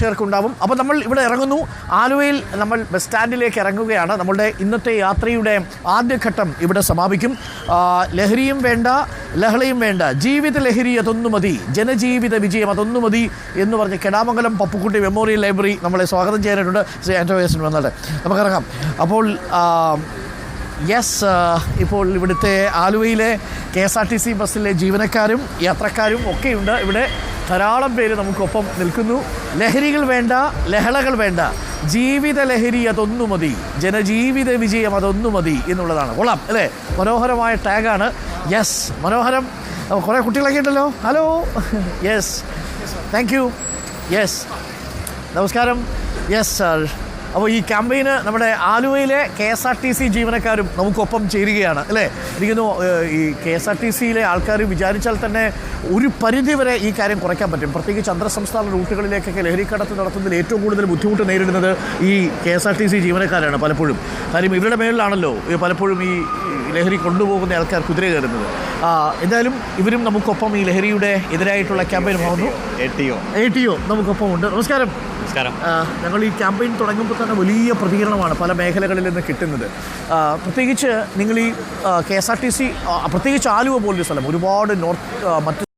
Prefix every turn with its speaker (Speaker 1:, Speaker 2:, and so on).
Speaker 1: പ്രേക്ഷകർക്കുണ്ടാവും. അപ്പോൾ നമ്മൾ ഇവിടെ ഇറങ്ങുന്നു. ആലുവയിൽ നമ്മൾ ബസ് സ്റ്റാൻഡിലേക്ക് ഇറങ്ങുകയാണ്. നമ്മളുടെ ഇന്നത്തെ യാത്രയുടെ ആദ്യഘട്ടം ഇവിടെ സമാപിക്കും. ലഹരിയും വേണ്ട ലഹളയും വേണ്ട. ജീവിത ലഹരി അതൊന്നു മതി. ജനജീവിത വിജയം അതൊന്നു മതി എന്ന് പറഞ്ഞ് കെടാമംഗലം പപ്പുക്കുട്ടി മെമ്മോറിയൽ ലൈബ്രറി നമ്മളെ സ്വാഗതം ചെയ്യാനായിട്ടുണ്ട് ശ്രീ ആന്റോയസിന് വന്നിട്ട് നമുക്കിറങ്ങാം. അപ്പോൾ യെസ് ഇപ്പോൾ ഇവിടുത്തെ ആലുവയിലെ K S R T C ബസ്സിലെ ജീവനക്കാരും യാത്രക്കാരും ഒക്കെയുണ്ട് ഇവിടെ. ധാരാളം പേര് നമുക്കൊപ്പം നിൽക്കുന്നു. ലഹരികൾ വേണ്ട ലഹളകൾ വേണ്ട. ജീവിത ലഹരി അതൊന്നു മതി. ജനജീവിത വിജയം അതൊന്നു മതി എന്നുള്ളതാണ്. കൊള്ളാം അല്ലേ? മനോഹരമായ ടാഗാണ്. യെസ് മനോഹരം. കുറേ കുട്ടികളൊക്കെ ഉണ്ടല്ലോ. Hello. Yes. Thank you. Yes. നമസ്കാരം. Yes sir. അപ്പോൾ ഈ ക്യാമ്പയിന് നമ്മുടെ ആലുവയിലെ K S R T C ജീവനക്കാരും നമുക്കൊപ്പം ചേരുകയാണ് അല്ലേ? എനിക്കൊന്നു ഈ കെ എസ് ആർ ടി സിയിലെ ആൾക്കാർ വിചാരിച്ചാൽ തന്നെ ഒരു പരിധി വരെ ഈ കാര്യം കുറയ്ക്കാൻ പറ്റും. പ്രത്യേകിച്ച് അന്തർ സംസ്ഥാന റൂട്ടുകളിലേക്കൊക്കെ ലഹരിക്കടത്ത് നടത്തുന്നതിൽ ഏറ്റവും കൂടുതൽ ബുദ്ധിമുട്ട് നേരിടുന്നത് ഈ K S R T C ജീവനക്കാരാണ് പലപ്പോഴും. കാര്യം ഇവരുടെ മേളിലാണല്ലോ പലപ്പോഴും ഈ ലഹരി കൊണ്ടുപോകുന്ന ആൾക്കാർ കുതിര കയറുന്നത്. എന്തായാലും ഇവരും നമുക്കൊപ്പം ഈ ലഹരിയുടെ എതിരായിട്ടുള്ള ക്യാമ്പയിൻ പോകുന്നു
Speaker 2: A T O.
Speaker 1: A T O നമുക്കൊപ്പം ഉണ്ട് നമസ്കാരം.
Speaker 2: നമസ്കാരം.
Speaker 1: ഞങ്ങൾ ഈ ക്യാമ്പയിൻ തുടങ്ങുമ്പോൾ തന്നെ വലിയ പ്രതികരണമാണ് പല മേഖലകളിൽ നിന്ന് കിട്ടുന്നത്. പ്രത്യേകിച്ച് നിങ്ങൾ ഈ K S R T C പ്രത്യേകിച്ച് ആലുവ പോലൊരു സ്ഥലം ഒരുപാട് നോർത്ത് മറ്റ്